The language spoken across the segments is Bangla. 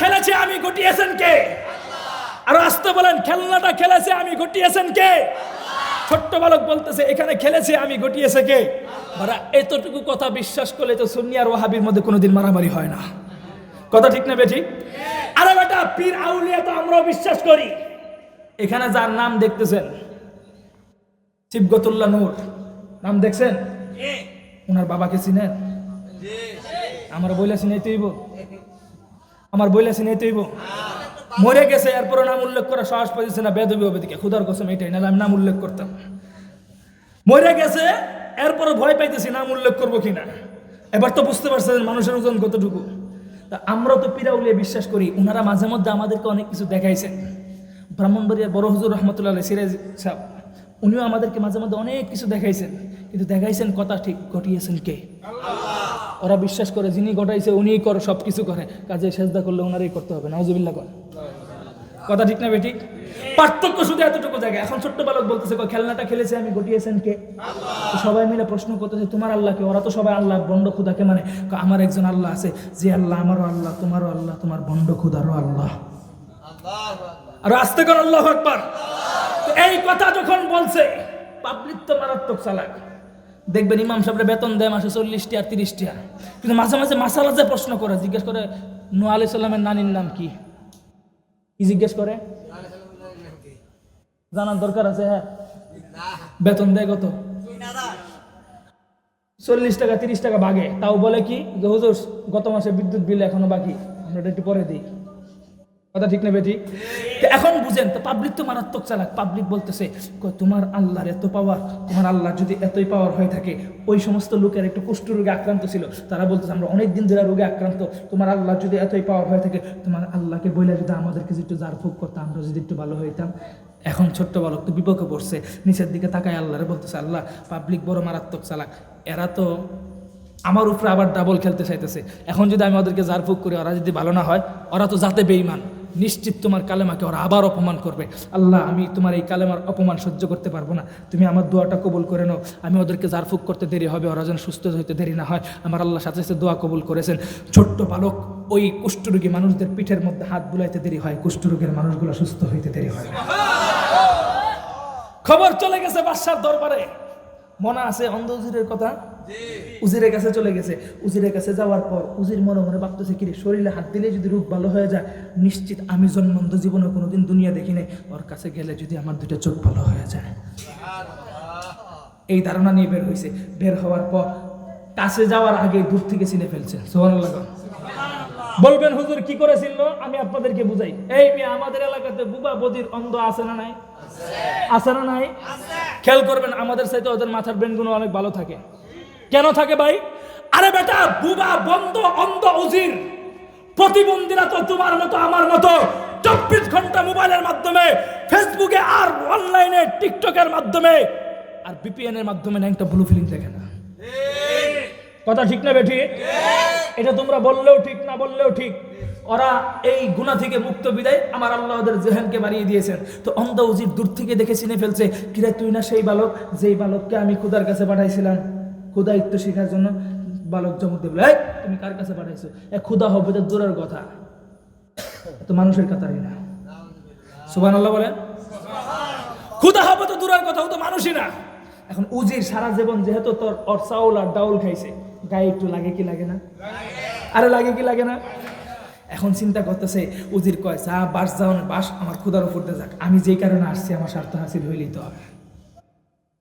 খেলেছে আমি ঘটিয়েছেন কে আর আসতে বলেন খেলনাটা খেলেছে আমি ঘটিয়েছেন কে ছোট্ট বালক বলতেছে এখানে খেলেছে আমি ঘটিয়েছে কে ওরা এতটুকু কথা বিশ্বাস করলে তো সুন্নি আর ওয়াহাবির মধ্যে কোনোদিন মারামারি হয় না। কথা ঠিক না বেঠি? আরে বেটা পীর আউলিয়া তো আমরাও বিশ্বাস করি। এখানে যার নাম দেখতেছেন শিবগতুল্লাহ নূর। নাম দেখছেন? ওনার বাবাকে চিনেন? আমার বইলা চিনাইতে হইব? আমার বইলা চিনাইতে হইব মরে গেছে এরপরে নাম উল্লেখ করা সাহস পাইছে না, বেদবি হবে দিকে। খুদার কসম এটাই, নাহলে আমি নাম উল্লেখ করতাম। মরে গেছে এরপরে ভয় পাইতেছি, নাম উল্লেখ করব কিনা। এবার তো বুঝতে পারছেন মানুষের ওজন কতটুকু। তা আমরাও তো পিরাউলিয়ে বিশ্বাস করি ওনারা মাঝে মধ্যে আমাদেরকে অনেক কিছু দেখাইছেন। ব্রাহ্মণবাড়িয়ার বড় হুজুর রহমতুল্লাহ সিরাজ সাহেব, উনিও আমাদেরকে মাঝে মধ্যে অনেক কিছু দেখাইছেন। কিন্তু দেখাইছেন কথা ঠিক, ঘটিয়েছেন কে? ওরা বিশ্বাস করে যিনি ঘটাইছে উনিই করে সব কিছু করে। কাজে সেজদা করলে ওনারই করতে হবে, নাউজুবিল্লাহ কর। কথা ঠিক না বেঠিক পার্থক্য শুধু এতটুকু জায়গায় এখন ছোট্ট বালক বলতেছে খেলনাটা খেলেছে, আমি ঘটিয়েছেন কে? সবাই মিলে প্রশ্ন করতেছে, তোমার আল্লাহ কে? ওরা তো সবাই আল্লাহ, বন্ড খুদাকে মানে আমার একজন আল্লাহ আছে, যে আল্লাহ আমারও আল্লাহ, তোমারও আল্লাহ, তোমার বন্ড খুদারও আল্লাহ। আর আসতে কর, আল্লাহ একবার এই কথা যখন বলছে পাবলিক তো মারাত্মক চালাক। দেখবেন ইমাম সাহেবের বেতন দেয় মাসে চল্লিশটি আর তিরিশটি। আর কিন্তু মাঝে মাঝে মাসালা যে প্রশ্ন করে, জিজ্ঞেস করে নু আলি সাল্লামের নানির নাম কি? কি জিজ্ঞেস করে? জানার দরকার আছে হ্যাঁ। বেতন দেয় কত? চল্লিশ টাকা, তিরিশ টাকা ভাগে তাও বলে কি যে, হুজুর, গত মাসে বিদ্যুৎ বিল এখনও বাকি। আমরা একটু পরে দিই। কথা ঠিক ঠিক তো এখন বুঝেন, তো পাবলিক তো মারাত্মক চালাক। পাবলিক বলতেছে তোমার আল্লাহর এত পাওয়ার তোমার আল্লাহ যদি এতই পাওয়ার হয়ে থাকে, ওই সমস্ত লোকের একটু কুষ্ঠ রোগে আক্রান্ত ছিল। তারা বলতেছে, আমরা অনেক দিন ধরে রোগে আক্রান্ত, তোমার আল্লাহ যদি এতই পাওয়ার হয়ে থাকে, তোমার আল্লাহকে বলে যদি আমাদেরকে একটু জারফুক করতাম আমরা যদি একটু ভালো হইতাম। এখন ছোট্ট বালক তো বিপক্ষে পড়ছে, নিচের দিকে তাকায় আল্লাহরে বলতেছে, আল্লাহ পাবলিক বড় মারাত্মক চালাক। এরা তো আমার উপরে আবার ডাবল খেলতে চাইতেছে। এখন যদি আমি ওদেরকে জারফুক করি, ওরা যদি ভালো না হয়, ওরা তো যাতে বেইমান নিশ্চিত তোমার কালেমাকে ওরা আবার অপমান করবে। আল্লাহ, আমি তোমার এই কালেমার অপমান সহ্য করতে পারব না। তুমি আমার দোয়াটা কবুল করে নাও। আমি ওদেরকে জারফুক করতে দেরি হবে, ওরা যেন সুস্থ হইতে দেরি না হয়। আমার আল্লাহ সাথে সাথে দোয়া কবুল করেছেন। ছোট্ট বালক, ওই কুষ্ঠরোগী মানুষদের পিঠের মধ্যে হাত বুলাইতে দেরি হয়। কুষ্ঠরোগের মানুষগুলো সুস্থ হইতে দেরি হয়। খবর চলে গেছে বাদশার দরবারে। মনে আছে অন্ধ উজিরের কথা? উজিরের কাছে চলে গেছে। উজিরের কাছে যাওয়ার পর উজির মনে মনে ভাবতেছে শরীরে হাত দিলে যদি রূপ ভালো হয়ে যায় নিশ্চিত আমি জন্মন্ত জীবনে কোনোদিন দুনিয়া দেখি নাই। ওর কাছে গেলে যদি আমার দুটো চোখ ভালো হয়ে যায়। এই ধারণা নিয়ে বের হয়েছে বের হওয়ার পর কাছে যাওয়ার আগে দূর থেকে চিনে ফেলছে। বলবেন হুজুর কি করেছিল আমি আপনাদেরকে বুঝাই। এই মেয়ে আমাদের এলাকাতে বুবা বদির অন্ধ আছে না নাই? আছে। না নাই? খেয়াল করবেন আমাদের সাথে ওদের মাথার ব্রেনগুলো অনেক ভালো থাকে। কেন থাকে ভাই? আরে বেটা, বুবা, বন্ধ, অন্ধ, উজির। প্রতিবন্ধীরা তো তোমার মতো, আমার মতো। চব্বিশ ঘণ্টা মোবাইলের মাধ্যমে, ফেসবুকে আর অনলাইনে, টিকটকের মাধ্যমে। আর বিপিএন এর মাধ্যমে একটা ব্লু ফিলিং দেখে না? কথা ঠিক না বেঠি? এটা তোমরা বললেও ঠিক, না বললেও ঠিক। ওরা এই গুণা থেকে মুক্ত বিদায় আমার আল্লাহ ওদের জেহেনকে বাড়িয়ে দিয়েছেন। তো অন্ধ উজির দূর থেকে দেখে চিনে ফেলছে, কিরে তুই না সেই বালক? যেই বালককে আমি খুদার কাছে পাঠাইছিলাম। খুদায়িত্ব শেখার জন্য বালক জমক দেবল এই, তুমি কার কাছে পাঠাইছো? এ, খুদা হবে তো দূরের কথা। তো মানুষের কাতারই না। সুবান আল্লাহ বলেন। খুদা হবে তো দূরের কথা, ও তো মানুষই না। এখন উজির সারা জীবন যেহেতু তোর ওর চাউল আর ডাউল খাইছে, গায়ে একটু লাগে কি লাগে না? আরে লাগে কি লাগে না? এখন চিন্তা করতেছে, উজির কয়, যা, বাস যাও না, বাস আমার খুদার উপর দিয়ে যাক। আমি যেই কারণে আসছি, আমার স্বার্থ হাসিল হইলেই তো হবে।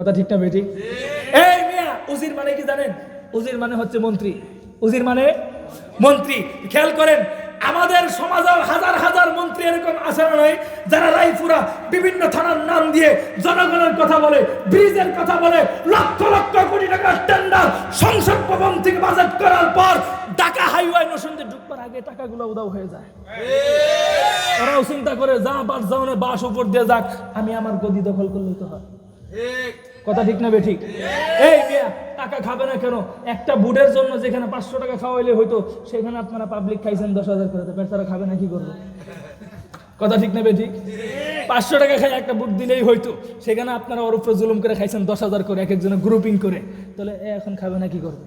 কথা ঠিক না বেটি উজির মানে কি জানেন? উজির মানে হচ্ছে মন্ত্রী। উজির মানে মন্ত্রী। খেয়াল করেন, আমাদের সমাজের হাজার হাজার মন্ত্রী এরকম আছে নয় যারা রায়পুরা বিভিন্ন থানার নাম দিয়ে জনগণের কথা বলে, ব্রিজের কথা বলে, লক্ষ লক্ষ কোটি টাকার টেন্ডার সংসদ ভবন থেকে বাজেট করার পর ঢাকা হাইওয়ে নসুন্দে ঢুকবার আগে টাকাগুলো উদাও হয়ে যায়। ওরাও চিন্তা করে, যা বাস যাওনে বাস উপর দিয়ে যাক, আমি আমার গদি দখল করলেই তো হয়। কথা ঠিক না বেঠিক এই টাকা খাবে না কেন? একটা বুটের জন্য যেখানে পাঁচশো টাকা খাওয়াইলে হয়তো সেখানে আপনারা পাবলিক খাইছেন দশ হাজার করে। বেচারা খাবে না, কি করব? কথা ঠিক না বেঠিক পাঁচশো টাকা খাই একটা বুট দিলেই হয়তো সেখানে আপনারা ওর জুলুম করে খাইছেন দশ হাজার করে, এক একজনের গ্রুপিং করে। তাহলে এখন খাবে না, কি করবে?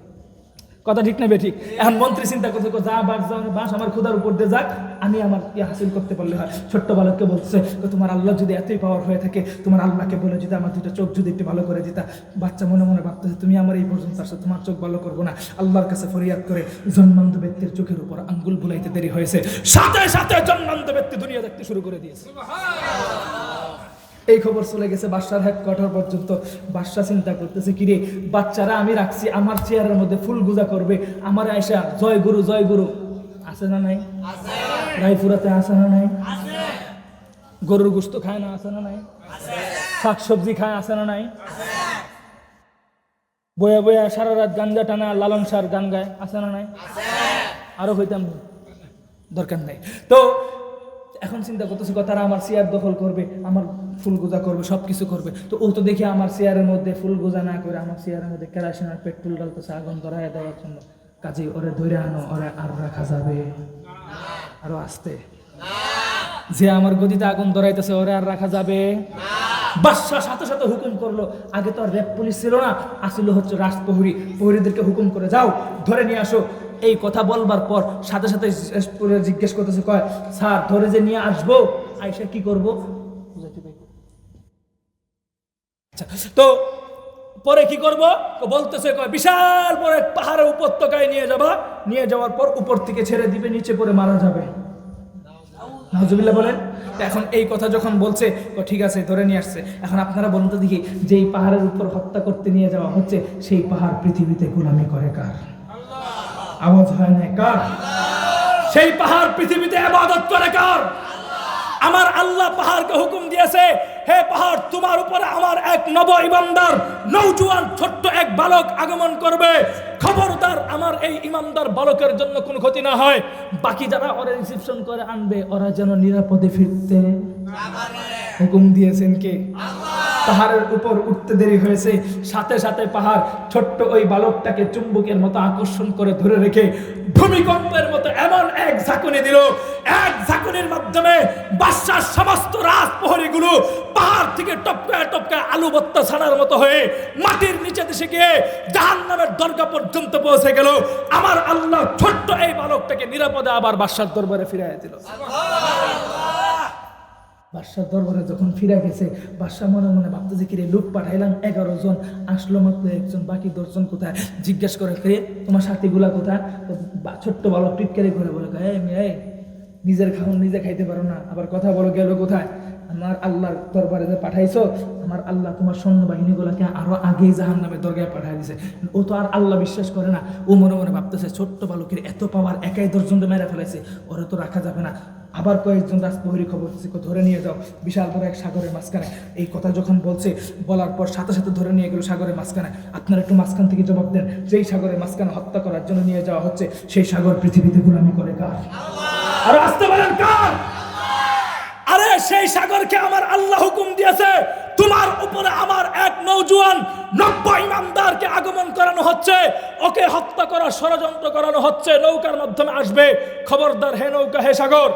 কথা ঠিক না বেঠিক এখন মন্ত্রী চিন্তা করছে যা বাস যা বাস, আমার খোদার উপর দিয়ে যাক, আমি আমার ইয়ে হাসিল করতে পারলে হয়। ছোট্ট বালককে বলছে তোমার আল্লাহ যদি এতই পাওয়ার হয়ে থাকে, তোমার আল্লাহকে বলে যদি আমার দুটো চোখ যদি একটু ভালো করে দিতা। বাচ্চা মনে মনে ভাবতেছে, তুমি আমার এই পর্যন্ত আসো তোমার চোখ ভালো করব না। আল্লাহর কাছে ফরিয়াদ করে জন্মান্ত ব্যক্তির চোখের উপর আঙ্গুল বুলাইতে দেরি হয়েছে। সাথে সাথে জন্মান্ত ব্যক্তি দুনিয়া দেখতে শুরু করে দিয়েছে। এই খবর চলে গেছে বাদশার হেডকোয়ার্টার পর্যন্ত। বাদশা চিন্তা করতেছে কিরে বাচ্চারা আমি রাখছি আমার চেয়ারের মধ্যে ফুল গুজা করবে। আমার আয়সা জয় গুরু জয় গুরু। আছে না নাই? রায়পুরাতে আছে না নাই? গরুর গোস্ত খায় না আছে না নাই? শাক সবজি খায় আছে না নাই? বয়া বয়া সারা রাত গাঞ্জা টানা লালন সার গান গায় আছে না নাই? আরও হইতাম দরকার নাই। তো এখন চিন্তা করতেছি তারা আমার চেয়ার দখল করবে, আমার ফুল গোজা করবে সব কিছু করবে। তো ও তো দেখি আমার চেয়ারের মধ্যে ফুল গোজা না করে আমার চেয়ারের মধ্যে কেরাসিন আর পেট্রোল ডালতেছে আগুন ধরায় দেওয়ার জন্য। কাজে ওরে ধরে আনো, ওরে আর রাখা যাবে। আরও আসতে। যে আমার গদিতে আগুন ধরাইতেছে, ওরে আর রাখা যাবে। বাদশাহ সাথে সাথে হুকুম করল, আগে তো আর র্যাব পুলিশ ছিল না, আসিল হচ্ছে রাজ রাজপ্রহরী, প্রহরীদেরকে হুকুম করে যাও, ধরে নিয়ে আসো। এই কথা বলবার পর সাথে সাথে জিজ্ঞেস করতেছে কয় স্যার ধরে যে নিয়ে আসব আইসা কি করব? আচ্ছা, তো পরে কি করব? বলতেছে কয় বিশাল পরে এক পাহাড়ের উপত্যকায় নিয়ে যাবা। নিয়ে যাওয়ার পর উপর থেকে ছেড়ে দিবে নিচে পড়ে মারা যাবে। নাহজুবিল্লাহ বলেন। এখন এই কথা যখন বলছে তো ঠিক আছে ধরে নিয়ে আসছে। এখন আপনারা বলুন তো দেখি যেই পাহাড়ের উপর হত্যা করতে নিয়ে যাওয়া হচ্ছে সেই পাহাড় পৃথিবীতে গোলামি করে কার? আওয়াজ হয় না কার? সেই পাহাড় পৃথিবীতে আবাদত করে কার? আমার আল্লাহ পাহাড়কে হুকুম দিয়েছে হে পাহাড় তোমার উপরে আমার এক নব ইমানদার নৌজুয়ান ছোট্ট এক বালক আগমন করবে। খবরদার আমার এই ইমানদার বালকের জন্য কোনো ক্ষতি না হয়। বাকি যারা ওরা রিসিপশন করে আনবে ওরা যেন নিরাপদে ফিরতে হুকুম দিয়েছেন কে? পাহাড়ের উপর উঠতে দেরি হয়েছে। সাথে সাথে পাহাড় ছোট্ট ওই বালকটাকে চুম্বকের মতো আকর্ষণ করে ধরে রেখে ভূমিকম্পের মতো এমন এক ঝাঁকুনি দিল। এক ঝাঁকুনির মাধ্যমে বাদশার সমস্ত রাজপ্রহরীগুলো পাহাড় থেকে টপকায় টপকায় আলু বত্তা ছাড়ার মতো হয়ে মাটির নিচে দেশে গিয়ে জাহান নামের দরগা পর্যন্ত পৌঁছে গেল। আমার আল্লাহ ছোট্ট এই বালকটাকে নিরাপদে আবার বাদশার দরবারে ফিরাই দিল। বাদশার দরবারে যখন ফিরে গেছে বাদশাহ মনে মনে ভাবতেছে, কিরে, লোক পাঠাইলাম এগারো জন, আসলো মাত্র একজন, বাকি দশজন কোথায়? জিজ্ঞেস করে কে তোমার সাথীগুলা কোথায়? তো ছোট্ট বালক টিটকারি করে বলে এই মেয়ে, নিজের খাওন নিজে খাইতে পারো না, আবার কথা বলো, গেলো কোথায়? আমার আল্লাহর দরবারে যে পাঠাইছো আমার আল্লাহ তোমার সৈন্য বাহিনীগুলোকে আরও আগেই জাহান নামে দরগায় পাঠাই দিছে। ও তো আর আল্লাহ বিশ্বাস করে না ও মনে মনে ভাবতেছে ছোট্ট বালকের এত পাওয়ার একাই দশজনকে মেরে ফেলেছে ওরা তো রাখা যাবে না। আবার কয়েকজন রাজপ্রহরী খবর দিচ্ছে "কো, ধরে নিয়ে যাও। বিশাল বড় এক সাগরের মাঝখানে। এই কথা যখন বলছে বলার পর সাথে সাথে ধরে নিয়ে গেল সাগরের মাঝখানে। আপনারা একটু মাঝখান থেকে জবাব দেন যেই সাগরের মাঝখানে হত্যা করার জন্য নিয়ে যাওয়া হচ্ছে সেই সাগর পৃথিবীতে গুলামি করে কার? আর আসতে পারেন কার? সেই সাগরকে আমার আল্লাহ হুকুম দিয়েছে। তোমার উপরে আমার এক নৌজুয়ান নব্য ইমানদারকে আগমন করানো হচ্ছে। ওকে হত্যা করার ষড়যন্ত্র করানো হচ্ছে। নৌকার মাধ্যমে আসবে। খবরদার, হে নৌকা, হে সাগর।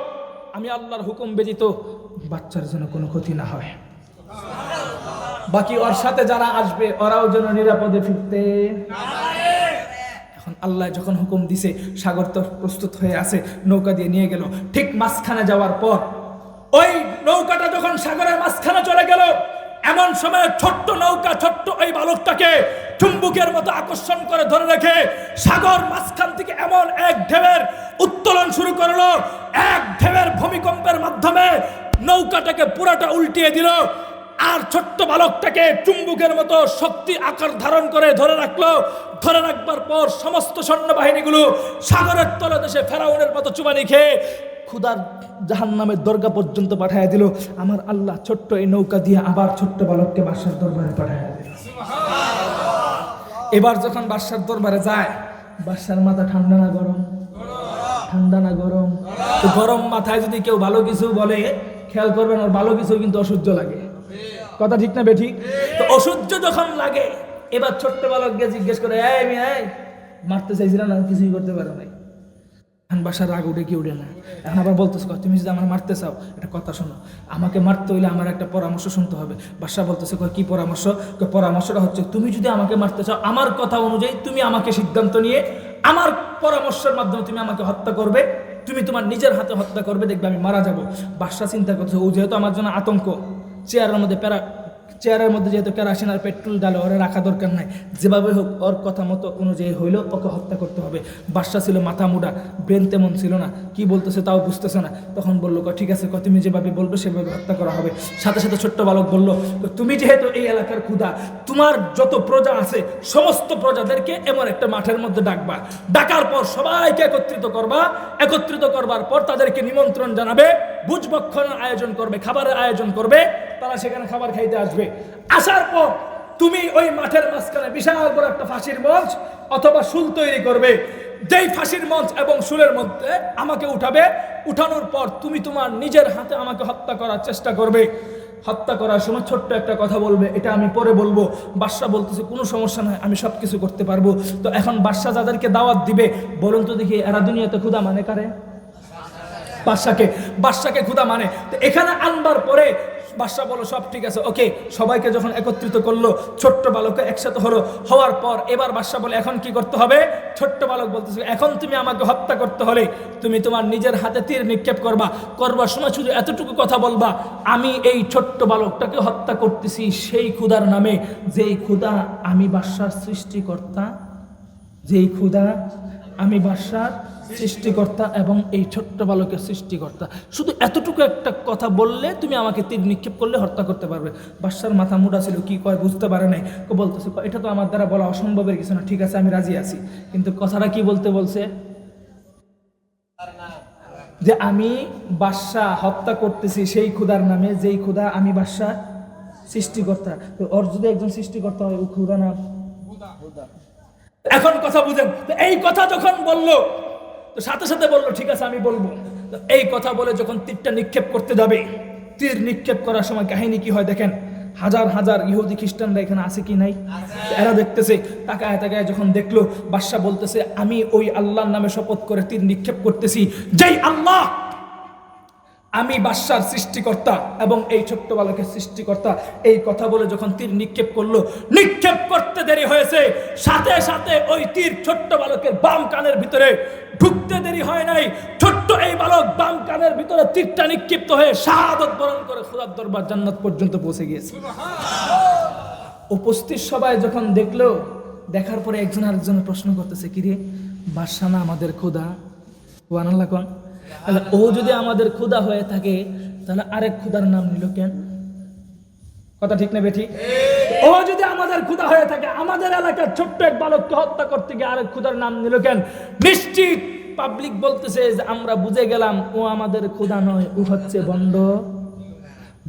আমি আল্লাহর হুকুম ব্যতীত বাচ্চার যেন কোনো ক্ষতি না হয়। বাকি ওর সাথে যারা আসবে, ওরাও যেন নিরাপদে ফিরতে। এখন আল্লাহ যখন হুকুম দিছে, সাগর তো প্রস্তুত হয়ে আছে, নৌকা দিয়ে নিয়ে গেল। ঠিক মাঝখানে যাওয়ার পর ওই নৌকাটা যখন সাগরের মাঝখানে চলে গেল, এমন সময় ছোট্ট নৌকা, ছোট্ট ওই বালকটাকে চুম্বুকের মতো আকর্ষণ করে ধরে রেখে সাগর মাঝখান থেকে এমন এক ঢেউয়ের উত্তোলন শুরু করল। এক ঢেউয়ের ভূমিকম্পের মাধ্যমে নৌকাটাকে পুরাটা উল্টিয়ে দিল আর ছোট্ট বালকটাকে চুম্বুকের মতো শক্তি আকার ধারণ করে ধরে রাখল। ধরে রাখবার পর সমস্ত সৈন্যবাহিনীগুলো সাগরের তলদেশে ফেরাউনের মতো চুবানি খেয়ে ক্ষুদার জাহান নামের দরগা পর্যন্ত পাঠাইয়া দিল। আমার আল্লাহ ছোট্ট এই নৌকা দিয়ে আবার ছোট্ট বালককে বাসার দরবারে পাঠাইয়া দিল। এবার যখন বাদশার দরবারে যায় বাদশার মাথা ঠান্ডা না গরম? ঠান্ডা না গরম? তো গরম মাথায় যদি কেউ ভালো কিছু বলে খেয়াল করবেন আর ভালো কিছু কিন্তু অসহ্য লাগে। কথা ঠিক না বেঠিক তো অসহ্য যখন লাগে এবার ছোট্ট বালককে জিজ্ঞেস করে এই মেয়ে এই মারতে চাইছিলাম না? কিছুই করতে পারো নাই। বাসার রাগ উঠে কি উঠে না? এখন আবার বলতেছে কয়, তুমি যদি আমার মারতে চাও একটা কথা শোনো আমাকে মারতে হইলে আমার একটা পরামর্শ শুনতে হবে। বাসা বলতেছে কয়, কি পরামর্শ? পরামর্শটা হচ্ছে তুমি যদি আমাকে মারতে চাও আমার কথা অনুযায়ী তুমি আমাকে সিদ্ধান্ত নিয়ে আমার পরামর্শের মাধ্যমে তুমি আমাকে হত্যা করবে। তুমি তোমার নিজের হাতে হত্যা করবে দেখবে আমি মারা যাব। বাদশাহ চিন্তা করছে ও যেহেতু আমার জন্য আতঙ্ক চেয়ারের মধ্যে প্যারা চেয়ারের মধ্যে যেহেতু কেরাসিন আর পেট্রোল ডালে ওরা রাখা দরকার নাই যেভাবে হোক ওর কথা মতো অনুযায়ী হইলেও ওকে হত্যা করতে হবে। বাদশা ছিল মাথা মুডা ব্রেন তেমন ছিল না কি বলতেছে তাও বুঝতেছে না। তখন বলল "ক, ঠিক আছে তুমি যেভাবে বলবে সেভাবে হত্যা করা হবে। সাথে সাথে ছোট্ট বালক বলল তুমি যেহেতু এই এলাকার ক্ষুদা তোমার যত প্রজা আছে সমস্ত প্রজাদেরকে এমন একটা মাঠের মধ্যে ডাকবা। ডাকার পর সবাইকে একত্রিত করবা একত্রিত করবার পর তাদেরকে নিমন্ত্রণ জানাবে ভোজভক্ষণের আয়োজন করবে খাবারের আয়োজন করবে তারা সেখানে খাবার খাইতে আসবে। আসার পর তুমি ওই মাঠের মাঝখানে বিশাল বড় একটা ফাঁসির মঞ্চ অথবা শুল তৈরি করবে। যেই ফাঁসির মঞ্চ এবং শুলের মধ্যে আমাকে উঠাবে, উঠানোর পর তুমি তোমার নিজের হাতে আমাকে হত্যা করার চেষ্টা করবে। হত্যা করার সময় ছোট্ট একটা কথা বলবে, এটা আমি পরে বলব। বাদশা বলতেছে, কোনো সমস্যা নাই, আমি সব কিছু করতে পারব। তো এখন বাদশা যাদেরকে দাওয়াত দিবে বলুন তো দেখি এরা দুনিয়াতে ক্ষুদা মানে কারে? বাদশাকে বাদশাকে ক্ষুদা মানে। তো এখানে আনবার পরে বাদশা বলো, সব ঠিক আছে, ওকে। সবাইকে যখন একত্রিত করল, ছোট্ট বালক একসাথে হলো, হওয়ার পর এবার বাদশা বলে, এখন কি করতে হবে? ছোট্ট বালক বলতেছে এখন তুমি আমাকে হত্যা করতে হলে তুমি তোমার নিজের হাতে তীর নিক্ষেপ করবা, করবার সময় শুধু এতটুকু কথা বলবা, আমি এই ছোট্ট বালকটাকে হত্যা করতেছি সেই ক্ষুদার নামে। যেই ক্ষুদা আমি বাদশার সৃষ্টিকর্তা, যেই ক্ষুদা আমি বাদশার সৃষ্টিকর্তা এবং এই ছোট্ট বালকের সৃষ্টিকর্তা। শুধু এতটুকু একটা কথা বললে তুমি আমাকে তীর নিক্ষেপ করলে হত্যা করতে পারবে। বাদশার মাথা মুডা ছিল, কি কয় বুঝতে পারে নাই। বলতেছে এটা তো আমার দ্বারা বলা অসম্ভবের কিছু না, ঠিক আছে, আমি রাজি আছি। কিন্তু কথাটা কি বলতে বলছে? যে আমি বাদশাহ হত্যা করতেছি সেই ক্ষুদার নামে, যেই ক্ষুদা আমি বাদশাহ সৃষ্টিকর্তা। ওর যদি একজন সৃষ্টিকর্তা হয়, ও ক্ষুদা না? এখন কথা বুঝেন। তো এই কথা যখন বলল তো সাথে সাথে বলল ঠিক আছে আমি বলব। এই কথা বলে যখন তীরটা নিক্ষেপ করতে যাবে তীর নিক্ষেপ করার সময় কাহিনী কি হয় দেখেন? হাজার হাজার ইহুদি খ্রিস্টানরা এখানে আছে কি নাই? এরা দেখতেছে তাকায় তাকায় যখন দেখল বাদশা বলতেছে আমি ওই আল্লাহর নামে শপথ করে তীর নিক্ষেপ করতেছি। যেই আল্লাহ আমি বাদশার সৃষ্টিকর্তা এবং এই ছোট্ট বালকের সৃষ্টিকর্তা। এই কথা বলে যখন তীর নিক্ষেপ করল নিক্ষেপ করতে দেরি হয়েছে। সাথে সাথে ওই তীর ছোট্ট বালকের বাম কানের ভিতরে ঢুকতে দেরি হয় নাই। ছোট্ট এই বালক বাম কানের ভিতরে তীরটা নিক্ষিপ্ত হয়ে শাহাদত বরণ করে খুদার দরবার জান্নাত পর্যন্ত পৌঁছে গিয়েছে। উপস্থিত সবাই যখন দেখল দেখার পরে একজন আরেকজনের প্রশ্ন করতেছে কিরে বাদশা না আমাদের ক্ষুদা ওয়ান আল্লাহ কোন। তাহলে ও যদি আমাদের ক্ষুদা হয়ে থাকে, তাহলে আরেক ক্ষুদার নাম নিল কেন? কথা ঠিক না বেঠি? ও যদি আমাদের ক্ষুদা হয়ে থাকে, আমাদের এলাকার ছোট্ট এক বালককে হত্যা করতে গিয়ে আরেক ক্ষুদার নাম নিল কেন? নিশ্চিত পাবলিক বলতেছে যে আমরা বুঝে গেলাম ও আমাদের ক্ষুদা নয়, ও হচ্ছে বন্ড।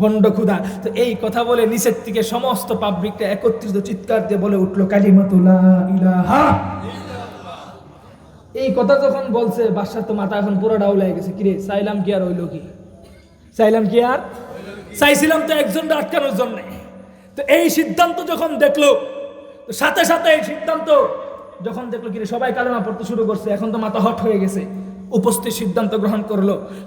বন্ড ক্ষুদা তো এই কথা বলে নিচের থেকে সমস্ত পাবলিকটা একত্রিত চিৎকার দিয়ে বলে উঠল কালিমাতুল্লাহ ইলাহা। এই কথা যখন বলছে, বাদশাহ তো মাথা এখন পুরো ডাউল হয়ে গেছে। কিরে, চাইলাম কি আর ওই কি? চাইলাম কি আর? চাইছিলাম তো একজন আটকানোর জন্য। তো এই সিদ্ধান্ত যখন দেখল সাথে সাথে এই সিদ্ধান্ত যখন দেখল, কিরে, সবাই কালেমা পড়তে শুরু করছে, এখন তো মাথা হট হয়ে গেছে। উপস্থিত সিদ্ধান্ত গ্রহণ করল।